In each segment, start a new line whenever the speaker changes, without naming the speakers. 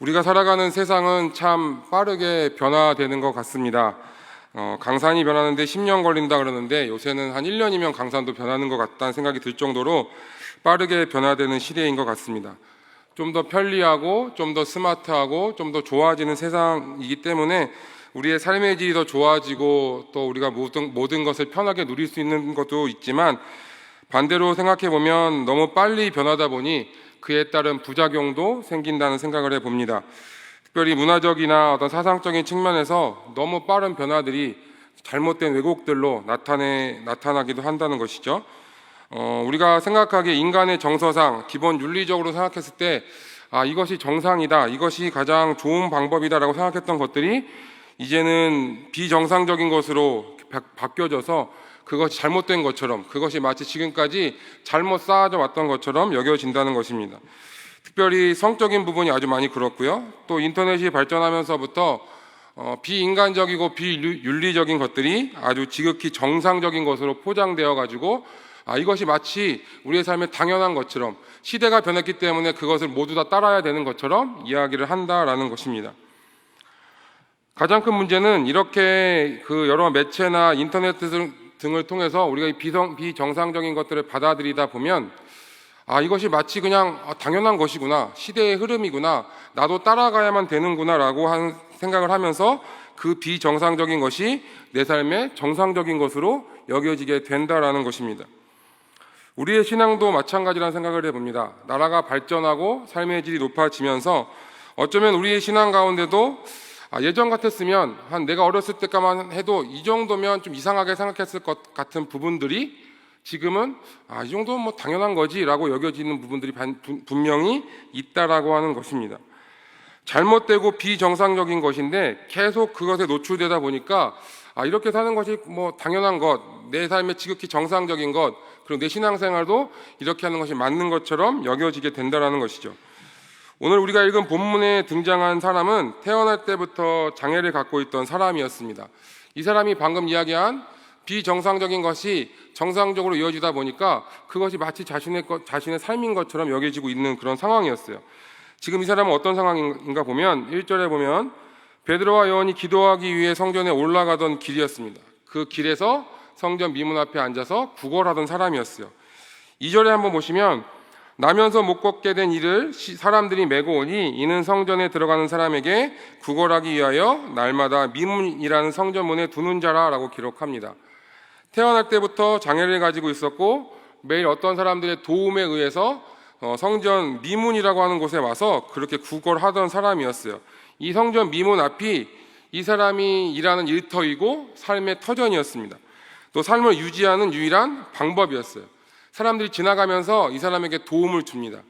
우리가 살아가는 세상은 참 빠르게 변화되는 것 같습니다. 어, 강산이 변하는데 10년 걸린다 그러는데 요새는 한 1년이면 강산도 변하는 것 같다는 생각이 들 정도로 빠르게 변화되는 시대인 것 같습니다. 좀 더 편리하고 좀 더 스마트하고 좀 더 좋아지는 세상이기 때문에 우리의 삶의 질이 더 좋아지고 또 우리가 모든, 모든 것을 편하게 누릴 수 있는 것도 있지만 반대로 생각해 보면 너무 빨리 변하다 보니 그에 따른 부작용도 생긴다는 생각을 해 봅니다. 특별히 문화적이나 어떤 사상적인 측면에서 너무 빠른 변화들이 잘못된 왜곡들로 나타내, 나타나기도 한다는 것이죠. 어, 우리가 생각하기에 인간의 정서상 기본 윤리적으로 생각했을 때 아, 이것이 정상이다. 이것이 가장 좋은 방법이다라고 생각했던 것들이 이제는 비정상적인 것으로 바, 바뀌어져서 그것이 잘못된 것처럼 그것이 마치 지금까지 잘못 쌓아져 왔던 것처럼 여겨진다는 것입니다. 특별히 성적인 부분이 아주 많이 그렇고요. 또 인터넷이 발전하면서부터 어, 비인간적이고 비윤리적인 것들이 아주 지극히 정상적인 것으로 포장되어 가지고 아, 이것이 마치 우리의 삶에 당연한 것처럼 시대가 변했기 때문에 그것을 모두 다 따라야 되는 것처럼 이야기를 한다라는 것입니다. 가장 큰 문제는 이렇게 그 여러 매체나 인터넷 등을 통해서 우리가 이 비성, 비정상적인 것들을 받아들이다 보면 아, 이것이 마치 그냥 아, 당연한 것이구나. 시대의 흐름이구나. 나도 따라가야만 되는구나 라고 한 생각을 하면서 그 비정상적인 것이 내 삶의 정상적인 것으로 여겨지게 된다라는 것입니다. 우리의 신앙도 마찬가지라는 생각을 해봅니다. 나라가 발전하고 삶의 질이 높아지면서 어쩌면 우리의 신앙 가운데도 아, 예전 같았으면 한 내가 어렸을 때까만 해도 이 정도면 좀 이상하게 생각했을 것 같은 부분들이 지금은 아, 이 정도는 뭐 당연한 거지라고 여겨지는 부분들이 반- 분- 분명히 있다라고 하는 것입니다. 잘못되고 비정상적인 것인데 계속 그것에 노출되다 보니까 아, 이렇게 사는 것이 뭐 당연한 것, 내 삶의 지극히 정상적인 것, 그리고 내 신앙생활도 이렇게 하는 것이 맞는 것처럼 여겨지게 된다라는 것이죠. 오늘 우리가 읽은 본문에 등장한 사람은 태어날 때부터 장애를 갖고 있던 사람이었습니다. 이 사람이 방금 이야기한 비정상적인 것이 정상적으로 이어지다 보니까 그것이 마치 자신의 것, 자신의 삶인 것처럼 여겨지고 있는 그런 상황이었어요. 지금 이 사람은 어떤 상황인가 보면 1절에 보면 베드로와 요한이 기도하기 위해 성전에 올라가던 길이었습니다. 그 길에서 성전 미문 앞에 앉아서 구걸하던 사람이었어요. 2절에 한번 보시면 나면서 못 걷게 된 이를 시- 사람들이 메고 오니 이는 성전에 들어가는 사람에게 구걸하기 위하여 날마다 미문이라는 성전문에 두는 자라라고 기록합니다. 태어날 때부터 장애를 가지고 있었고 매일 어떤 사람들의 도움에 의해서 어, 성전 미문이라고 하는 곳에 와서 그렇게 구걸하던 사람이었어요. 이 성전 미문 앞이 이 사람이 일하는 일터이고 삶의 터전이었습니다. 또 삶을 유지하는 유일한 방법이었어요. 사람들이 지나가면서 이 사람에게 도움을 줍니다.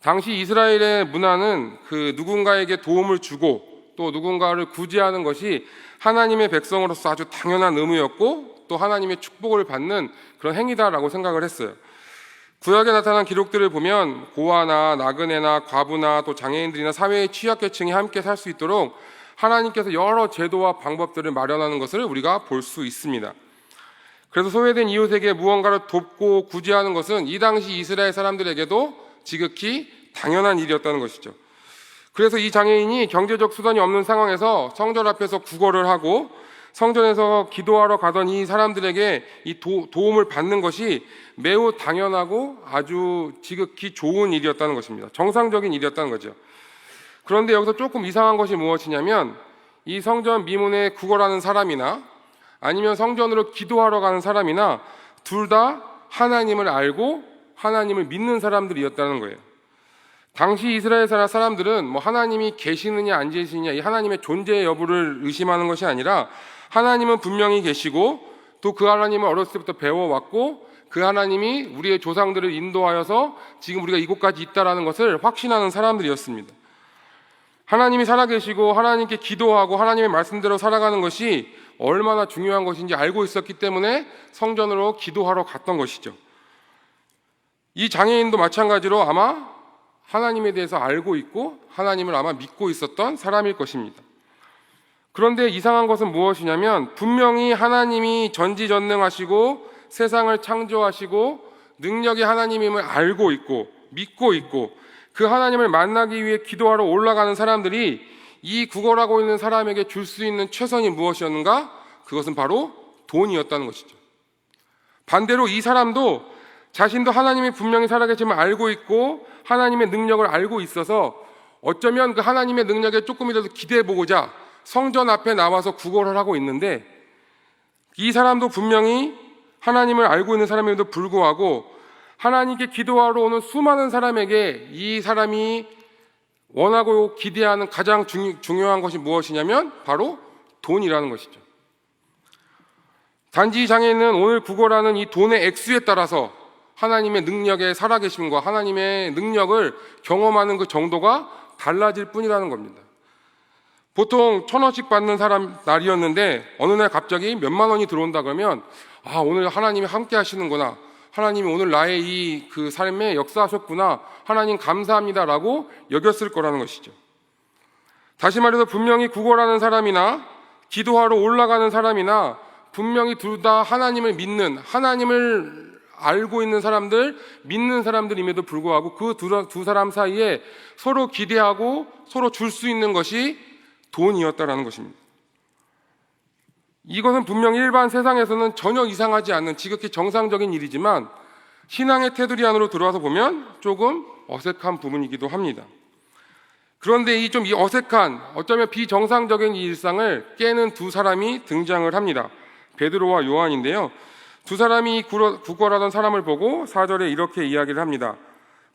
당시 이스라엘의 문화는 그 누군가에게 도움을 주고 또 누군가를 구제하는 것이 하나님의 백성으로서 아주 당연한 의무였고 또 하나님의 축복을 받는 그런 행위다라고 생각을 했어요. 구약에 나타난 기록들을 보면 고아나 나그네나 과부나 또 장애인들이나 사회의 취약계층이 함께 살 수 있도록 하나님께서 여러 제도와 방법들을 마련하는 것을 우리가 볼 수 있습니다. 그래서 소외된 이웃에게 무언가를 돕고 구제하는 것은 이 당시 이스라엘 사람들에게도 지극히 당연한 일이었다는 것이죠. 그래서 이 장애인이 경제적 수단이 없는 상황에서 성전 앞에서 구걸을 하고 성전에서 기도하러 가던 이 사람들에게 이 도, 도움을 받는 것이 매우 당연하고 아주 지극히 좋은 일이었다는 것입니다. 정상적인 일이었다는 거죠. 그런데 여기서 조금 이상한 것이 무엇이냐면 이 성전 미문에 구걸하는 사람이나 아니면 성전으로 기도하러 가는 사람이나 둘 다 하나님을 알고 하나님을 믿는 사람들이었다는 거예요. 당시 이스라엘 사람 사람들은 뭐 하나님이 계시느냐 안 계시느냐 이 하나님의 존재 여부를 의심하는 것이 아니라 하나님은 분명히 계시고 또 그 하나님을 어렸을 때부터 배워왔고 그 하나님이 우리의 조상들을 인도하여서 지금 우리가 이곳까지 있다라는 것을 확신하는 사람들이었습니다. 하나님이 살아계시고 하나님께 기도하고 하나님의 말씀대로 살아가는 것이 얼마나 중요한 것인지 알고 있었기 때문에 성전으로 기도하러 갔던 것이죠. 이 장애인도 마찬가지로 아마 하나님에 대해서 알고 있고 하나님을 아마 믿고 있었던 사람일 것입니다. 그런데 이상한 것은 무엇이냐면 분명히 하나님이 전지전능하시고 세상을 창조하시고 능력이 하나님임을 알고 있고 믿고 있고 그 하나님을 만나기 위해 기도하러 올라가는 사람들이 이 구걸하고 있는 사람에게 줄 수 있는 최선이 무엇이었는가? 그것은 바로 돈이었다는 것이죠. 반대로 이 사람도 자신도 하나님이 분명히 살아계심을 알고 있고 하나님의 능력을 알고 있어서 어쩌면 그 하나님의 능력에 조금이라도 기대해 보고자 성전 앞에 나와서 구걸을 하고 있는데 이 사람도 분명히 하나님을 알고 있는 사람임에도 불구하고 하나님께 기도하러 오는 수많은 사람에게 이 사람이 원하고 기대하는 가장 중, 중요한 것이 무엇이냐면 바로 돈이라는 것이죠. 단지 장애인은 오늘 구걸하는 이 돈의 액수에 따라서 하나님의 능력에 살아계심과 하나님의 능력을 경험하는 그 정도가 달라질 뿐이라는 겁니다. 보통 천 원씩 받는 사람 날이었는데 어느 날 갑자기 몇만 원이 들어온다 그러면 아 오늘 하나님이 함께 하시는구나 하나님이 오늘 나의 이 그 삶에 역사하셨구나 하나님 감사합니다라고 여겼을 거라는 것이죠. 다시 말해서 분명히 구걸하는 사람이나 기도하러 올라가는 사람이나 분명히 둘 다 하나님을 믿는 하나님을 알고 있는 사람들 믿는 사람들임에도 불구하고 그 두 사람 사이에 서로 기대하고 서로 줄 수 있는 것이 돈이었다라는 것입니다. 이것은 분명 일반 세상에서는 전혀 이상하지 않는 지극히 정상적인 일이지만 신앙의 테두리 안으로 들어와서 보면 조금 어색한 부분이기도 합니다. 그런데 이좀이 어색한 어쩌면 비정상적인 이 일상을 깨는 두 사람이 등장을 합니다. 베드로와 요한인데요. 두 사람이 구걸하던 사람을 보고 사절에 이렇게 이야기를 합니다.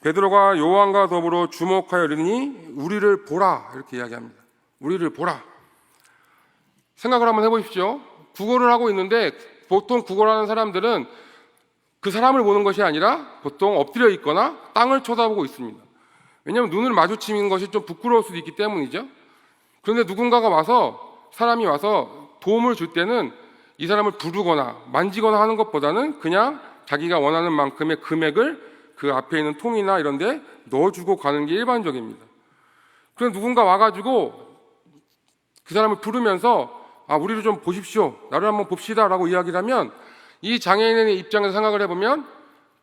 베드로가 요한과 더불어 주목하여 이르니 우리를 보라 이렇게 이야기합니다. 우리를 보라. 생각을 한번 해보십시오. 구걸을 하고 있는데 보통 구걸하는 사람들은 그 사람을 보는 것이 아니라 보통 엎드려 있거나 땅을 쳐다보고 있습니다. 왜냐하면 눈을 마주치는 것이 좀 부끄러울 수도 있기 때문이죠. 그런데 누군가가 와서 사람이 와서 도움을 줄 때는 이 사람을 부르거나 만지거나 하는 것보다는 그냥 자기가 원하는 만큼의 금액을 그 앞에 있는 통이나 이런 데 넣어주고 가는 게 일반적입니다. 그래서 누군가 와가지고 그 사람을 부르면서 아, 우리를 좀 보십시오. 나를 한번 봅시다 라고 이야기를 하면 이 장애인의 입장에서 생각을 해보면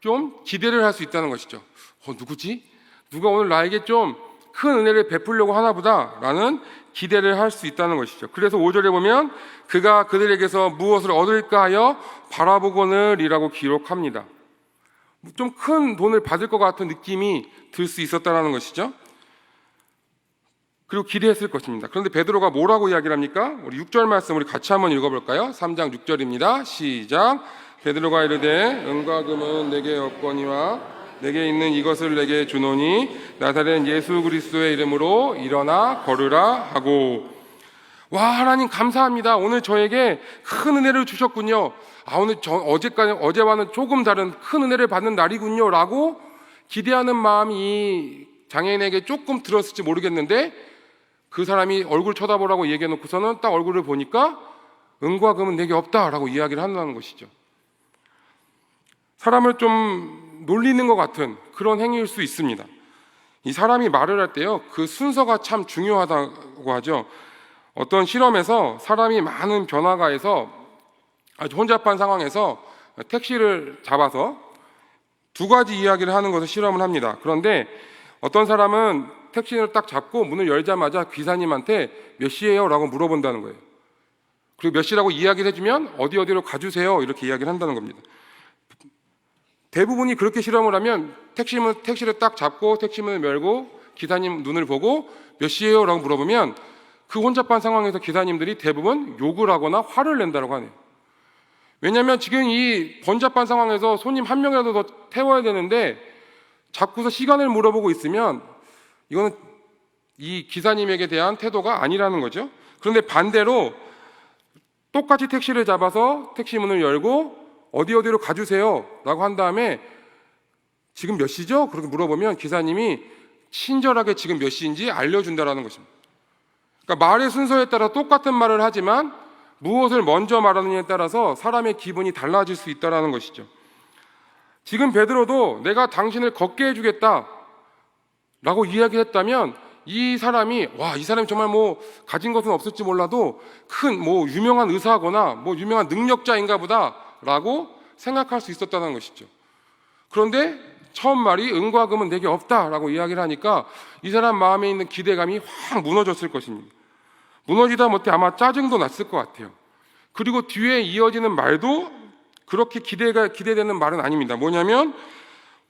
좀 기대를 할 수 있다는 것이죠. 어, 누구지? 누가 오늘 나에게 좀 큰 은혜를 베풀려고 하나 보다라는 기대를 할 수 있다는 것이죠. 그래서 5절에 보면 그가 그들에게서 무엇을 얻을까 하여 바라보거늘이라고 기록합니다. 좀 큰 돈을 받을 것 같은 느낌이 들 수 있었다는 것이죠. 그리고 기대했을 것입니다. 그런데 베드로가 뭐라고 이야기를 합니까? 우리 6절 말씀 우리 같이 한번 읽어볼까요? 3장 6절입니다. 시작. 베드로가 이르되 은과 금은 내게 없거니와 내게 있는 이것을 내게 주노니 나사렛 예수 그리스도의 이름으로 일어나 걸으라 하고 와 하나님 감사합니다. 오늘 저에게 큰 은혜를 주셨군요. 아 오늘 저, 어제까지 어제와는 조금 다른 큰 은혜를 받는 날이군요라고 기대하는 마음이 이 장애인에게 조금 들었을지 모르겠는데 그 사람이 얼굴 쳐다보라고 얘기해 놓고서는 딱 얼굴을 보니까 은과 금은 내게 없다라고 이야기를 한다는 것이죠. 사람을 좀 놀리는 것 같은 그런 행위일 수 있습니다. 이 사람이 말을 할 때요, 그 순서가 참 중요하다고 하죠. 어떤 실험에서 사람이 많은 변화가에서 아주 혼잡한 상황에서 택시를 잡아서 두 가지 이야기를 하는 것을 실험을 합니다. 그런데 어떤 사람은 택시를 딱 잡고 문을 열자마자 기사님한테 몇 시예요? 라고 물어본다는 거예요. 그리고 몇 시라고 이야기를 해주면 어디 어디로 가주세요. 이렇게 이야기를 한다는 겁니다. 대부분이 그렇게 실험을 하면 택시문, 택시를 딱 잡고 택시문을 열고 기사님 눈을 보고 몇 시예요? 라고 물어보면 그 혼잡한 상황에서 기사님들이 대부분 욕을 하거나 화를 낸다고 하네요. 왜냐하면 지금 이 번잡한 상황에서 손님 한 명이라도 더 태워야 되는데 자꾸서 시간을 물어보고 있으면 이거는 이 기사님에게 대한 태도가 아니라는 거죠. 그런데 반대로 똑같이 택시를 잡아서 택시 문을 열고 어디 어디로 가주세요 라고 한 다음에 지금 몇 시죠? 그렇게 물어보면 기사님이 친절하게 지금 몇 시인지 알려준다라는 것입니다. 그러니까 말의 순서에 따라 똑같은 말을 하지만 무엇을 먼저 말하느냐에 따라서 사람의 기분이 달라질 수 있다라는 것이죠. 지금 베드로도 내가 당신을 걷게 해주겠다 라고 이야기했다면 이 사람이 와 이 사람이 정말 뭐 가진 것은 없을지 몰라도 큰 뭐 유명한 의사거나 뭐 유명한 능력자인가 보다라고 생각할 수 있었다는 것이죠. 그런데 처음 말이 은과 금은 내게 없다라고 이야기를 하니까 이 사람 마음에 있는 기대감이 확 무너졌을 것입니다. 무너지다 못해 아마 짜증도 났을 것 같아요. 그리고 뒤에 이어지는 말도 그렇게 기대가 기대되는 말은 아닙니다. 뭐냐면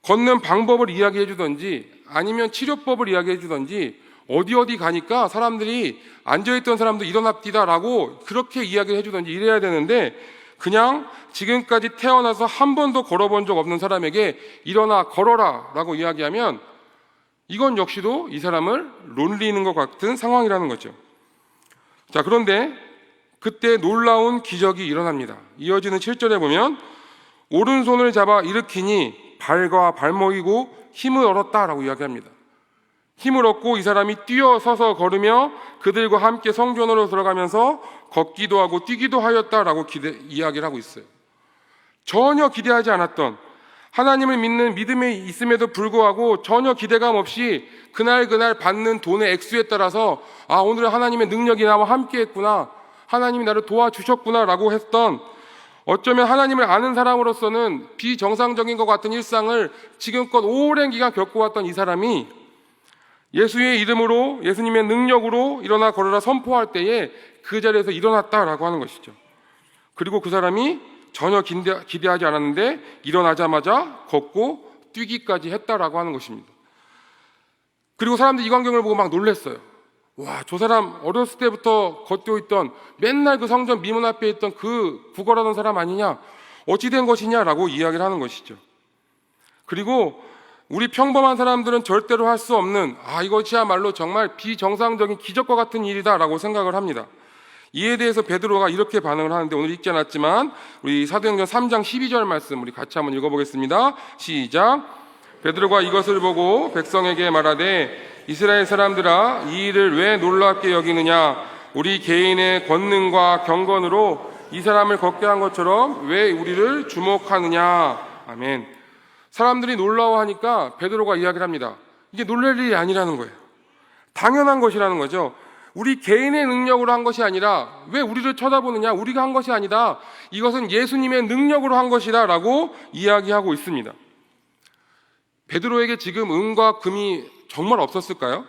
걷는 방법을 이야기해 주던지 아니면 치료법을 이야기해 주던지 어디 어디 가니까 사람들이 앉아있던 사람도 일어납디다라고 그렇게 이야기를 해주던지 이래야 되는데 그냥 지금까지 태어나서 한 번도 걸어본 적 없는 사람에게 일어나 걸어라 라고 이야기하면 이건 역시도 이 사람을 놀리는 것 같은 상황이라는 거죠. 자 그런데 그때 놀라운 기적이 일어납니다. 이어지는 7절에 보면 오른손을 잡아 일으키니 발과 발목이고 힘을 얻었다라고 이야기합니다. 힘을 얻고 이 사람이 뛰어서서 걸으며 그들과 함께 성전으로 들어가면서 걷기도 하고 뛰기도 하였다라고 기대, 이야기를 하고 있어요. 전혀 기대하지 않았던 하나님을 믿는 믿음이 있음에도 불구하고 전혀 기대감 없이 그날 그날 받는 돈의 액수에 따라서 아 오늘 하나님의 능력이 나와 함께했구나 하나님이 나를 도와주셨구나라고 했던 어쩌면 하나님을 아는 사람으로서는 비정상적인 것 같은 일상을 지금껏 오랜 기간 겪어왔던 이 사람이 예수의 이름으로 예수님의 능력으로 일어나 걸어라 선포할 때에 그 자리에서 일어났다라고 하는 것이죠. 그리고 그 사람이 전혀 기대, 기대하지 않았는데 일어나자마자 걷고 뛰기까지 했다라고 하는 것입니다. 그리고 사람들이 이 광경을 보고 막 놀랐어요. 와, 저 사람 어렸을 때부터 걷고 있던 맨날 그 성전 미문 앞에 있던 그 구걸하던 사람 아니냐? 어찌 된 것이냐라고 이야기를 하는 것이죠. 그리고 우리 평범한 사람들은 절대로 할 수 없는 아 이것이야말로 정말 비정상적인 기적과 같은 일이다라고 생각을 합니다. 이에 대해서 베드로가 이렇게 반응을 하는데 오늘 읽지 않았지만 우리 사도행전 3장 12절 말씀 우리 같이 한번 읽어보겠습니다. 시작. 베드로가 이것을 보고 백성에게 말하되 이스라엘 사람들아 이 일을 왜 놀랍게 여기느냐 우리 개인의 권능과 경건으로 이 사람을 걷게 한 것처럼 왜 우리를 주목하느냐 아멘. 사람들이 놀라워하니까 베드로가 이야기를 합니다. 이게 놀랄 일이 아니라는 거예요. 당연한 것이라는 거죠. 우리 개인의 능력으로 한 것이 아니라 왜 우리를 쳐다보느냐? 우리가 한 것이 아니다. 이것은 예수님의 능력으로 한 것이다 라고 이야기하고 있습니다. 베드로에게 지금 은과 금이 정말 없었을까요?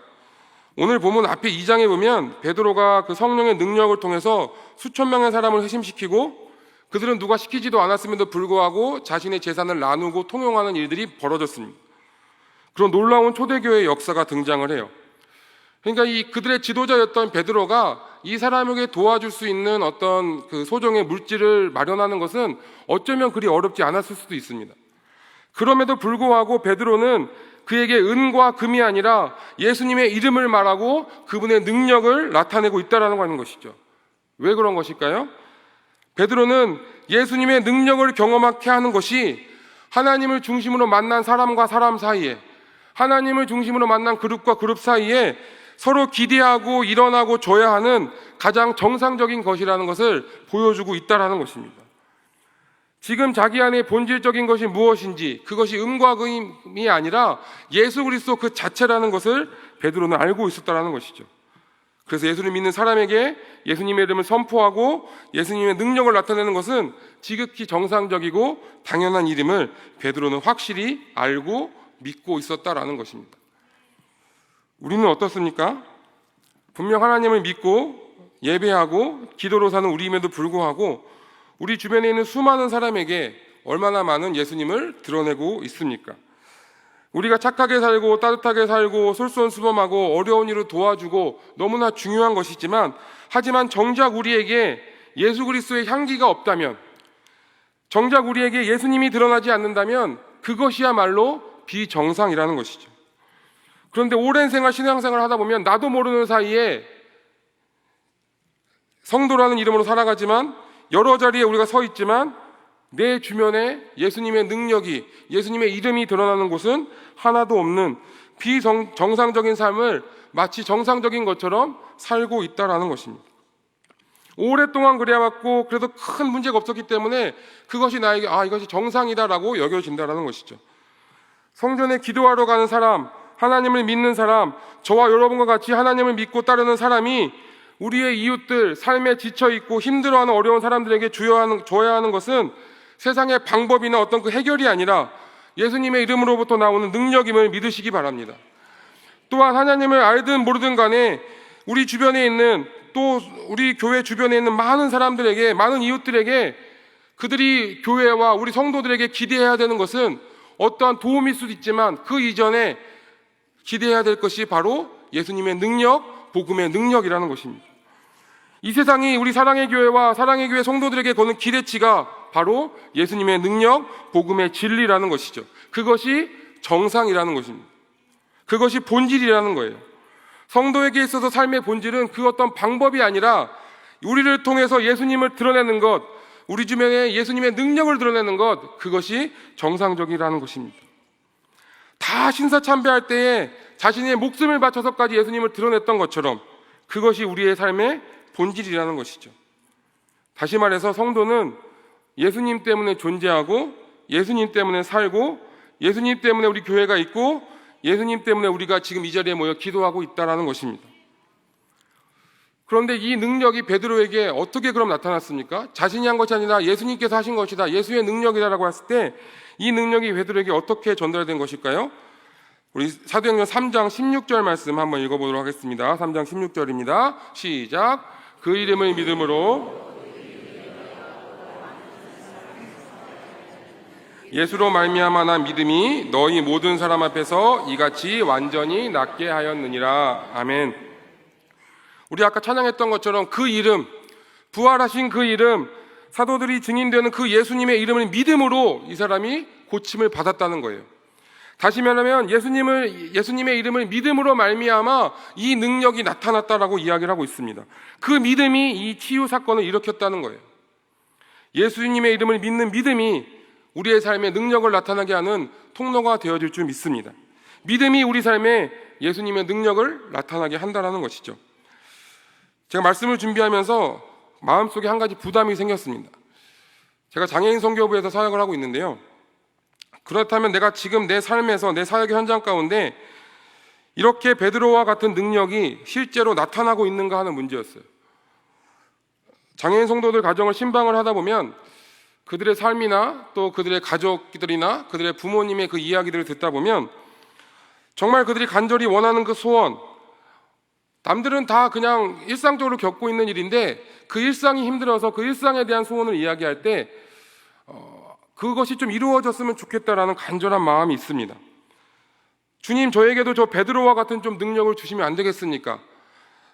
오늘 보면 앞에 2장에 보면 베드로가 그 성령의 능력을 통해서 수천 명의 사람을 회심시키고 그들은 누가 시키지도 않았음에도 불구하고 자신의 재산을 나누고 통용하는 일들이 벌어졌습니다. 그런 놀라운 초대교회의 역사가 등장을 해요. 그러니까 이 그들의 지도자였던 베드로가 이 사람에게 도와줄 수 있는 어떤 그 소정의 물질을 마련하는 것은 어쩌면 그리 어렵지 않았을 수도 있습니다. 그럼에도 불구하고 베드로는 그에게 은과 금이 아니라 예수님의 이름을 말하고 그분의 능력을 나타내고 있다라는 거 하는 것이죠. 왜 그런 것일까요? 베드로는 예수님의 능력을 경험하게 하는 것이 하나님을 중심으로 만난 사람과 사람 사이에 하나님을 중심으로 만난 그룹과 그룹 사이에 서로 기대하고 일어나고 줘야 하는 가장 정상적인 것이라는 것을 보여주고 있다라는 것입니다. 지금 자기 안에 본질적인 것이 무엇인지 그것이 음과 금이 아니라 예수 그리스도 그 자체라는 것을 베드로는 알고 있었다라는 것이죠. 그래서 예수를 믿는 사람에게 예수님의 이름을 선포하고 예수님의 능력을 나타내는 것은 지극히 정상적이고 당연한 일임을 베드로는 확실히 알고 믿고 있었다라는 것입니다. 우리는 어떻습니까? 분명 하나님을 믿고 예배하고 기도로 사는 우리임에도 불구하고 우리 주변에 있는 수많은 사람에게 얼마나 많은 예수님을 드러내고 있습니까? 우리가 착하게 살고 따뜻하게 살고 솔선수범하고 어려운 일을 도와주고 너무나 중요한 것이지만 하지만 정작 우리에게 예수 그리스도의 향기가 없다면 정작 우리에게 예수님이 드러나지 않는다면 그것이야말로 비정상이라는 것이죠. 그런데 오랜 생활 신앙생활 하다 보면 나도 모르는 사이에 성도라는 이름으로 살아가지만 여러 자리에 우리가 서 있지만 내 주변에 예수님의 능력이 예수님의 이름이 드러나는 곳은 하나도 없는 비정상적인 삶을 마치 정상적인 것처럼 살고 있다라는 것입니다. 오랫동안 그래왔고 그래도 큰 문제가 없었기 때문에 그것이 나에게 아 이것이 정상이다라고 여겨진다라는 것이죠. 성전에 기도하러 가는 사람, 하나님을 믿는 사람, 저와 여러분과 같이 하나님을 믿고 따르는 사람이 우리의 이웃들 삶에 지쳐 있고 힘들어하는 어려운 사람들에게 주어야 하는, 줘야 하는 것은 세상의 방법이나 어떤 그 해결이 아니라 예수님의 이름으로부터 나오는 능력임을 믿으시기 바랍니다. 또한 하나님을 알든 모르든 간에 우리 주변에 있는 또 우리 교회 주변에 있는 많은 사람들에게 많은 이웃들에게 그들이 교회와 우리 성도들에게 기대해야 되는 것은 어떠한 도움일 수도 있지만 그 이전에 기대해야 될 것이 바로 예수님의 능력, 복음의 능력이라는 것입니다. 이 세상이 우리 사랑의 교회와 사랑의 교회 성도들에게 거는 기대치가 바로 예수님의 능력, 복음의 진리라는 것이죠. 그것이 정상이라는 것입니다. 그것이 본질이라는 거예요. 성도에게 있어서 삶의 본질은 그 어떤 방법이 아니라 우리를 통해서 예수님을 드러내는 것, 우리 주변에 예수님의 능력을 드러내는 것, 그것이 정상적이라는 것입니다. 다 신사참배할 때에 자신의 목숨을 바쳐서까지 예수님을 드러냈던 것처럼 그것이 우리의 삶의 본질이라는 것이죠. 다시 말해서 성도는 예수님 때문에 존재하고 예수님 때문에 살고 예수님 때문에 우리 교회가 있고 예수님 때문에 우리가 지금 이 자리에 모여 기도하고 있다라는 것입니다. 그런데 이 능력이 베드로에게 어떻게 그럼 나타났습니까? 자신이 한 것이 아니라 예수님께서 하신 것이다. 예수의 능력이다라고 했을 때 이 능력이 베드로에게 어떻게 전달된 것일까요? 우리 사도행전 3장 16절 말씀 한번 읽어보도록 하겠습니다. 3장 16절입니다. 시작. 그 이름을 믿음으로 예수로 말미암아 난 믿음이 너희 모든 사람 앞에서 이같이 완전히 낫게 하였느니라. 아멘. 우리 아까 찬양했던 것처럼 그 이름, 부활하신 그 이름, 사도들이 증인되는 그 예수님의 이름을 믿음으로 이 사람이 고침을 받았다는 거예요. 다시 말하면 예수님을 예수님의 이름을 믿음으로 말미암아 이 능력이 나타났다라고 이야기를 하고 있습니다. 그 믿음이 이 치유 사건을 일으켰다는 거예요. 예수님의 이름을 믿는 믿음이 우리의 삶에 능력을 나타나게 하는 통로가 되어질 줄 믿습니다. 믿음이 우리 삶에 예수님의 능력을 나타나게 한다라는 것이죠. 제가 말씀을 준비하면서 마음속에 한 가지 부담이 생겼습니다. 제가 장애인 선교부에서 사역을 하고 있는데요. 그렇다면 내가 지금 내 삶에서 내 사역의 현장 가운데 이렇게 베드로와 같은 능력이 실제로 나타나고 있는가 하는 문제였어요. 장애인 성도들 가정을 신방을 하다 보면 그들의 삶이나 또 그들의 가족들이나 그들의 부모님의 그 이야기들을 듣다 보면 정말 그들이 간절히 원하는 그 소원, 남들은 다 그냥 일상적으로 겪고 있는 일인데 그 일상이 힘들어서 그 일상에 대한 소원을 이야기할 때 어, 그것이 좀 이루어졌으면 좋겠다라는 간절한 마음이 있습니다. 주님 저에게도 저 베드로와 같은 좀 능력을 주시면 안 되겠습니까?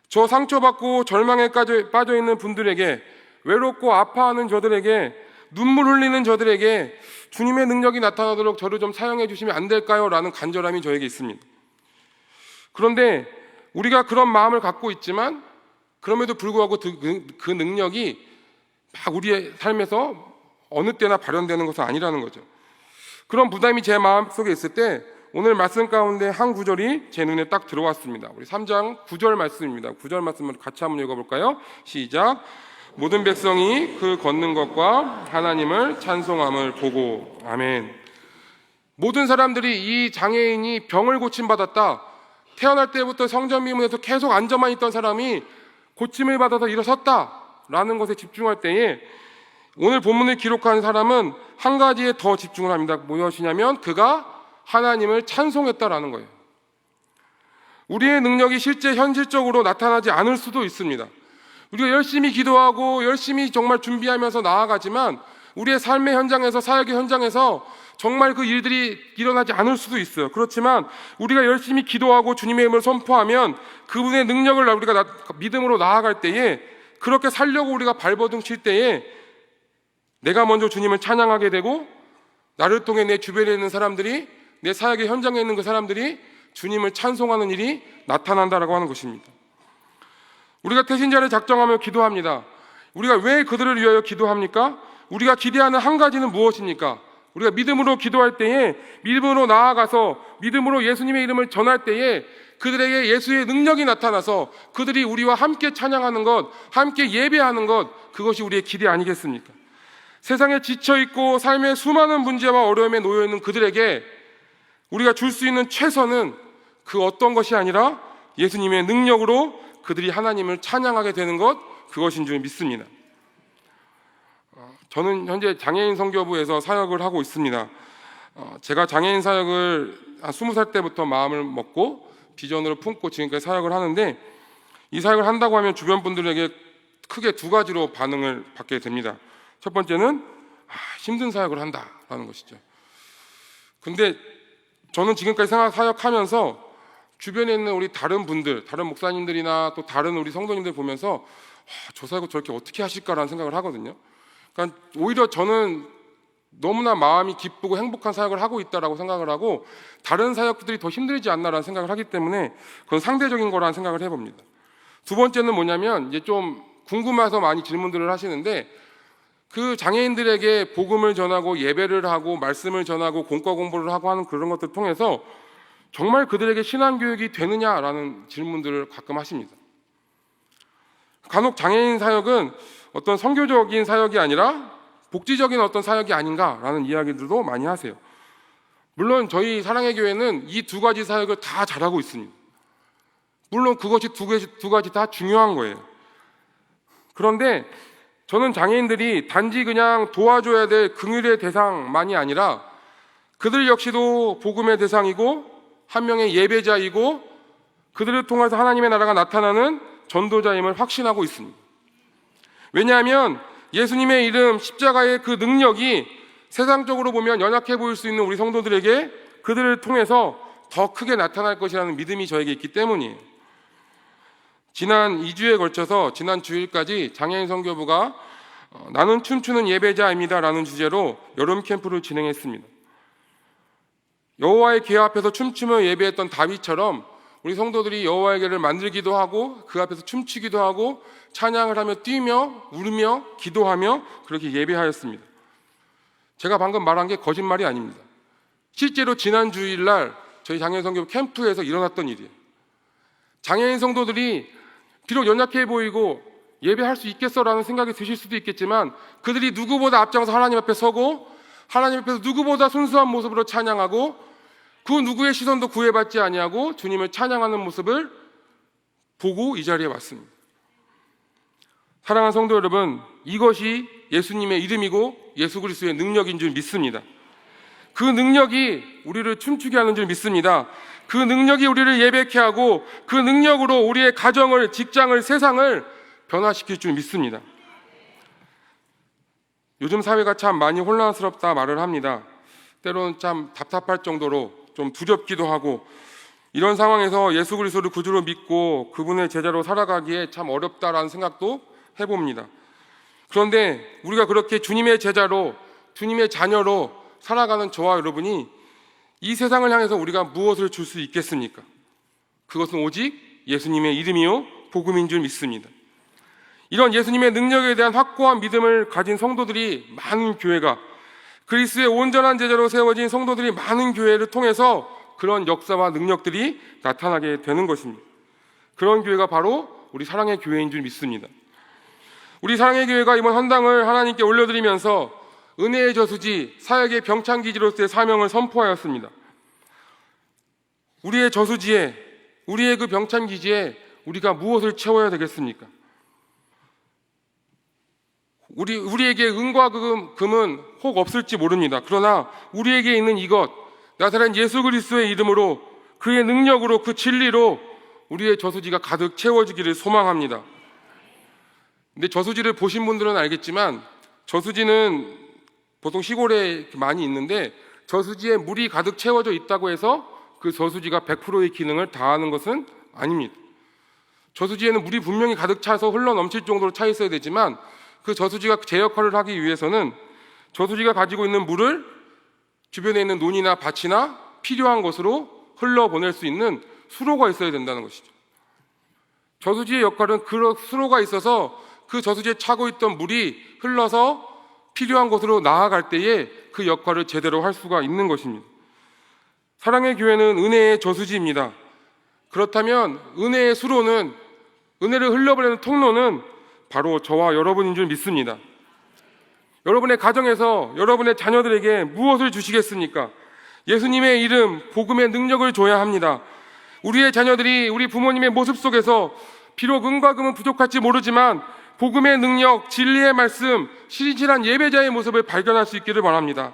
저 상처받고 절망에 빠져 있는 분들에게 외롭고 아파하는 저들에게 눈물 흘리는 저들에게 주님의 능력이 나타나도록 저를 좀 사용해 주시면 안 될까요? 라는 간절함이 저에게 있습니다. 그런데 우리가 그런 마음을 갖고 있지만 그럼에도 불구하고 그, 그 능력이 막 우리의 삶에서 어느 때나 발현되는 것은 아니라는 거죠. 그런 부담이 제 마음속에 있을 때 오늘 말씀 가운데 한 구절이 제 눈에 딱 들어왔습니다. 우리 3장 9절 말씀입니다. 9절 말씀을 같이 한번 읽어볼까요? 시작. 모든 백성이 그 걷는 것과 하나님을 찬송함을 보고 아멘. 모든 사람들이 이 장애인이 병을 고침받았다. 태어날 때부터 성전 미문에서 계속 앉아만 있던 사람이 고침을 받아서 일어섰다 라는 것에 집중할 때에 오늘 본문을 기록한 사람은 한 가지에 더 집중을 합니다. 무엇이냐면 그가 하나님을 찬송했다라는 거예요. 우리의 능력이 실제 현실적으로 나타나지 않을 수도 있습니다. 우리가 열심히 기도하고 열심히 정말 준비하면서 나아가지만 우리의 삶의 현장에서 사역의 현장에서 정말 그 일들이 일어나지 않을 수도 있어요. 그렇지만 우리가 열심히 기도하고 주님의 이름을 선포하면 그분의 능력을 우리가 믿음으로 나아갈 때에 그렇게 살려고 우리가 발버둥 칠 때에 내가 먼저 주님을 찬양하게 되고 나를 통해 내 주변에 있는 사람들이 내 사역의 현장에 있는 그 사람들이 주님을 찬송하는 일이 나타난다라고 하는 것입니다. 우리가 태신자를 작정하며 기도합니다. 우리가 왜 그들을 위하여 기도합니까? 우리가 기대하는 한 가지는 무엇입니까? 우리가 믿음으로 기도할 때에 믿음으로 나아가서 믿음으로 예수님의 이름을 전할 때에 그들에게 예수의 능력이 나타나서 그들이 우리와 함께 찬양하는 것, 함께 예배하는 것, 그것이 우리의 기대 아니겠습니까? 세상에 지쳐 있고 삶의 수많은 문제와 어려움에 놓여 있는 그들에게 우리가 줄 수 있는 최선은 그 어떤 것이 아니라 예수님의 능력으로 그들이 하나님을 찬양하게 되는 것 그것인 줄 믿습니다. 어, 저는 현재 장애인 성교부에서 사역을 하고 있습니다. 어, 제가 장애인 사역을 한 20살 때부터 마음을 먹고 비전으로 품고 지금까지 사역을 하는데 이 사역을 한다고 하면 주변 분들에게 크게 두 가지로 반응을 받게 됩니다. 첫 번째는 아, 힘든 사역을 한다라는 것이죠. 근데 저는 지금까지 생각 사역하면서 주변에 있는 우리 다른 분들, 다른 목사님들이나 또 다른 우리 성도님들 보면서 아, 저 사역을 저렇게 어떻게 하실까라는 생각을 하거든요. 그러니까 오히려 저는 너무나 마음이 기쁘고 행복한 사역을 하고 있다라고 생각을 하고 다른 사역들이 더 힘들지 않나라는 생각을 하기 때문에 그건 상대적인 거라는 생각을 해봅니다. 두 번째는 뭐냐면 이제 좀 궁금해서 많이 질문들을 하시는데 그 장애인들에게 복음을 전하고 예배를 하고 말씀을 전하고 공과 공부를 하고 하는 그런 것들 통해서 정말 그들에게 신앙 교육이 되느냐라는 질문들을 가끔 하십니다. 간혹 장애인 사역은 어떤 선교적인 사역이 아니라 복지적인 어떤 사역이 아닌가라는 이야기들도 많이 하세요. 물론 저희 사랑의 교회는 이 두 가지 사역을 다 잘하고 있습니다. 물론 그것이 두 가지, 두 가지 다 중요한 거예요. 그런데 저는 장애인들이 단지 그냥 도와줘야 될 긍휼의 대상만이 아니라 그들 역시도 복음의 대상이고 한 명의 예배자이고 그들을 통해서 하나님의 나라가 나타나는 전도자임을 확신하고 있습니다. 왜냐하면 예수님의 이름 십자가의 그 능력이 세상적으로 보면 연약해 보일 수 있는 우리 성도들에게 그들을 통해서 더 크게 나타날 것이라는 믿음이 저에게 있기 때문이에요. 지난 2주에 걸쳐서 지난 주일까지 장애인 선교부가 어, 나는 춤추는 예배자입니다라는 주제로 여름 캠프를 진행했습니다. 여호와의 궤 앞에서 춤추며 예배했던 다윗처럼 우리 성도들이 여호와의 궤를 만들기도 하고 그 앞에서 춤추기도 하고 찬양을 하며 뛰며 울며 기도하며 그렇게 예배하였습니다. 제가 방금 말한 게 거짓말이 아닙니다. 실제로 지난 주일날 저희 장애인 성교 캠프에서 일어났던 일이에요. 장애인 성도들이 비록 연약해 보이고 예배할 수 있겠어라는 생각이 드실 수도 있겠지만 그들이 누구보다 앞장서 하나님 앞에 서고 하나님 앞에서 누구보다 순수한 모습으로 찬양하고 그 누구의 시선도 구애받지 아니하고 주님을 찬양하는 모습을 보고 이 자리에 왔습니다. 사랑하는 성도 여러분, 이것이 예수님의 이름이고 예수 그리스도의 능력인 줄 믿습니다. 그 능력이 우리를 춤추게 하는 줄 믿습니다. 그 능력이 우리를 예배케 하고 그 능력으로 우리의 가정을, 직장을, 세상을 변화시킬 줄 믿습니다. 요즘 사회가 참 많이 혼란스럽다 말을 합니다. 때로는 참 답답할 정도로 좀 두렵기도 하고 이런 상황에서 예수 그리스도를 구주로 믿고 그분의 제자로 살아가기에 참 어렵다라는 생각도 해봅니다. 그런데 우리가 그렇게 주님의 제자로 주님의 자녀로 살아가는 저와 여러분이 이 세상을 향해서 우리가 무엇을 줄 수 있겠습니까? 그것은 오직 예수님의 이름이요 복음인 줄 믿습니다. 이런 예수님의 능력에 대한 확고한 믿음을 가진 성도들이 많은 교회가 그리스의 온전한 제자로 세워진 성도들이 많은 교회를 통해서 그런 역사와 능력들이 나타나게 되는 것입니다. 그런 교회가 바로 우리 사랑의 교회인 줄 믿습니다. 우리 사랑의 교회가 이번 헌당을 하나님께 올려드리면서 은혜의 저수지, 사역의 병창기지로서의 사명을 선포하였습니다. 우리의 저수지에, 우리의 그 병창기지에 우리가 무엇을 채워야 되겠습니까? 우리, 우리에게 은과 금, 금은 혹 없을지 모릅니다. 그러나 우리에게 있는 이것, 나사렛 예수 그리스도의 이름으로 그의 능력으로 그 진리로 우리의 저수지가 가득 채워지기를 소망합니다. 근데 저수지를 보신 분들은 알겠지만 저수지는 보통 시골에 많이 있는데 저수지에 물이 가득 채워져 있다고 해서 그 저수지가 100%의 기능을 다하는 것은 아닙니다. 저수지에는 물이 분명히 가득 차서 흘러 넘칠 정도로 차 있어야 되지만 그 저수지가 제 역할을 하기 위해서는 저수지가 가지고 있는 물을 주변에 있는 논이나 밭이나 필요한 것으로 흘러 보낼 수 있는 수로가 있어야 된다는 것이죠. 저수지의 역할은 그 수로가 있어서 그 저수지에 차고 있던 물이 흘러서 필요한 곳으로 나아갈 때에 그 역할을 제대로 할 수가 있는 것입니다. 사랑의 교회는 은혜의 저수지입니다. 그렇다면 은혜의 수로는 은혜를 흘려보내는 통로는 바로 저와 여러분인 줄 믿습니다. 여러분의 가정에서 여러분의 자녀들에게 무엇을 주시겠습니까? 예수님의 이름, 복음의 능력을 줘야 합니다. 우리의 자녀들이 우리 부모님의 모습 속에서 비록 은과 금은 부족할지 모르지만 복음의 능력, 진리의 말씀, 신실한 예배자의 모습을 발견할 수 있기를 바랍니다.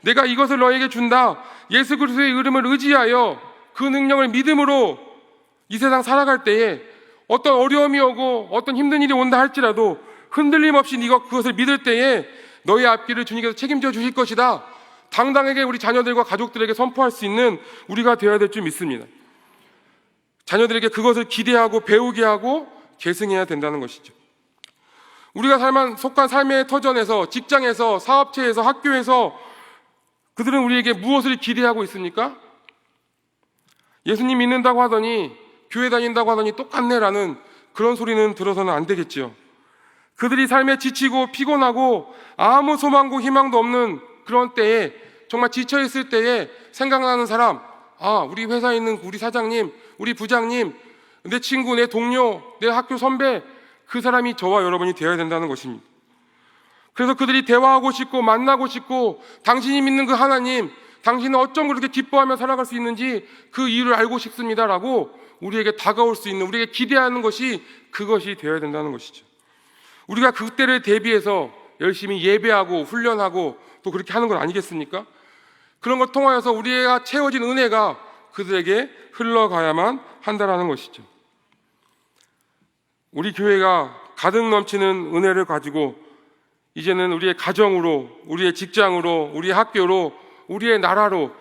내가 이것을 너에게 준다. 예수 그리스도의 이름을 의지하여 그 능력을 믿음으로 이 세상 살아갈 때에 어떤 어려움이 오고 어떤 힘든 일이 온다 할지라도 흔들림 없이 네가 그것을 믿을 때에 너의 앞길을 주님께서 책임져 주실 것이다. 당당하게 우리 자녀들과 가족들에게 선포할 수 있는 우리가 되어야 될 줄 믿습니다. 자녀들에게 그것을 기대하고 배우게 하고 계승해야 된다는 것이죠. 우리가 살만 속한 삶의 터전에서 직장에서 사업체에서 학교에서 그들은 우리에게 무엇을 기대하고 있습니까? 예수님 믿는다고 하더니 교회 다닌다고 하더니 똑같네라는 그런 소리는 들어서는 안 되겠지요. 그들이 삶에 지치고 피곤하고 아무 소망고 희망도 없는 그런 때에 정말 지쳐 있을 때에 생각나는 사람, 아, 우리 회사에 있는 우리 사장님, 우리 부장님, 내 친구, 내 동료, 내 학교 선배, 그 사람이 저와 여러분이 되어야 된다는 것입니다. 그래서 그들이 대화하고 싶고 만나고 싶고 당신이 믿는 그 하나님, 당신은 어쩜 그렇게 기뻐하며 살아갈 수 있는지 그 이유를 알고 싶습니다라고 우리에게 다가올 수 있는 우리에게 기대하는 것이 그것이 되어야 된다는 것이죠. 우리가 그때를 대비해서 열심히 예배하고 훈련하고 또 그렇게 하는 건 아니겠습니까? 그런 걸 통하여서 우리가 채워진 은혜가 그들에게 흘러가야만 한다라는 것이죠. 우리 교회가 가득 넘치는 은혜를 가지고 이제는 우리의 가정으로, 우리의 직장으로, 우리의 학교로, 우리의 나라로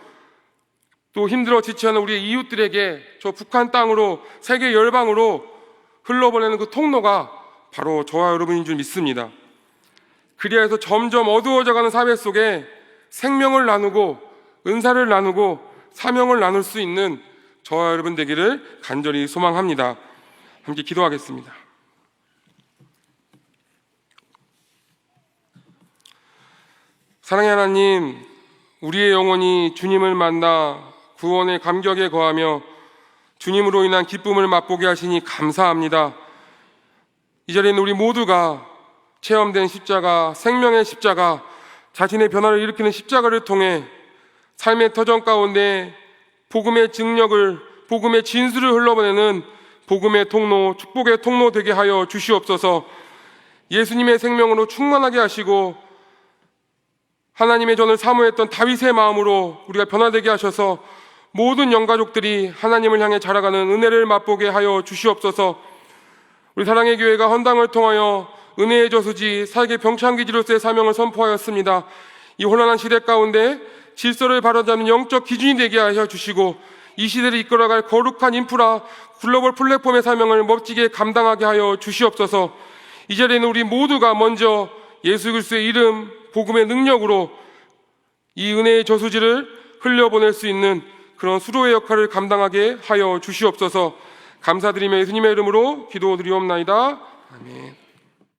또 힘들어 지치하는 우리의 이웃들에게 저 북한 땅으로 세계 열방으로 흘러보내는 그 통로가 바로 저와 여러분인 줄 믿습니다. 그리하여서 점점 어두워져 가는 사회 속에 생명을 나누고 은사를 나누고 사명을 나눌 수 있는 저와 여러분 되기를 간절히 소망합니다. 함께 기도하겠습니다. 사랑의 하나님, 우리의 영혼이 주님을 만나 구원의 감격에 거하며 주님으로 인한 기쁨을 맛보게 하시니 감사합니다. 이 자리에는 우리 모두가 체험된 십자가, 생명의 십자가, 자신의 변화를 일으키는 십자가를 통해 삶의 터전 가운데 복음의 증력을, 복음의 진수를 흘러보내는 복음의 통로, 축복의 통로 되게 하여 주시옵소서 예수님의 생명으로 충만하게 하시고 하나님의 전을 사모했던 다윗의 마음으로 우리가 변화되게 하셔서 모든 영가족들이 하나님을 향해 자라가는 은혜를 맛보게 하여 주시옵소서 우리 사랑의 교회가 헌당을 통하여 은혜의 저수지 사계 병창기지로서의 사명을 선포하였습니다. 이 혼란한 시대 가운데 질서를 바로잡는 영적 기준이 되게 하여 주시고 이 시대를 이끌어갈 거룩한 인프라 글로벌 플랫폼의 사명을 멋지게 감당하게 하여 주시옵소서. 이 자리에는 우리 모두가 먼저 예수 그리스도의 이름 복음의 능력으로 이 은혜의 저수지를 흘려보낼 수 있는 그런 수로의 역할을 감당하게 하여 주시옵소서. 감사드리며 예수님의 이름으로 기도드리옵나이다. 아멘.